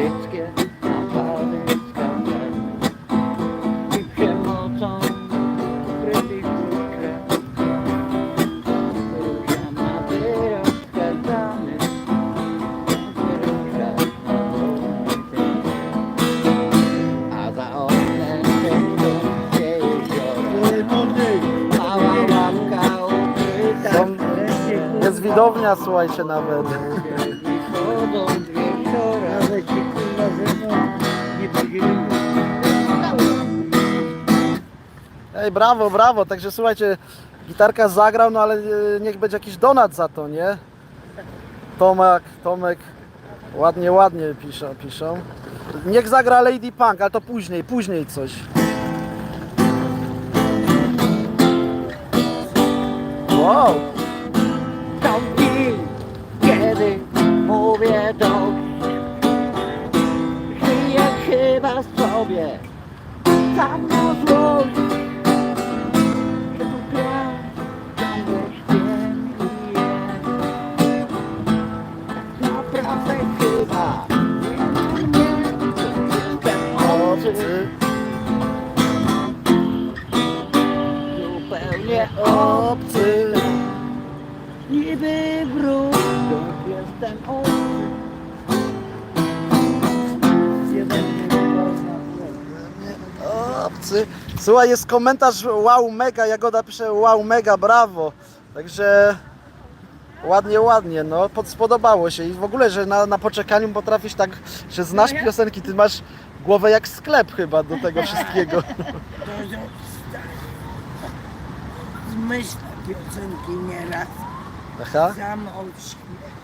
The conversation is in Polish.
bandyckie napady skazane i przemocą krytyków krew. Róża ma wyrok skazany, wyrusza na a za oknem kręcące jezioro. Mała łapka ukryta Jest widownia, słuchajcie, nawet. Ej, brawo, brawo. Także słuchajcie, gitarka zagrał, no ale e, niech będzie jakiś donat za to, nie? Tomek, Tomek, ładnie, ładnie piszą, piszą. Niech zagra Lady Punk, ale to później, później coś. Wow, dni, kiedy mówię dość. Żyję chyba sobie, sam na. Obcy, zupełnie obcy. Niby wróg, jestem obcy. Obcy. Słuchaj, jest komentarz wow mega, Jagoda pisze wow mega, brawo. Także ładnie, ładnie, no pod, spodobało się i w ogóle, że na, na poczekaniu potrafisz tak, że znasz piosenki, ty masz głowę jak sklep chyba do tego wszystkiego. Zmyśla piosenki nieraz, Aha. sam odśpiewa.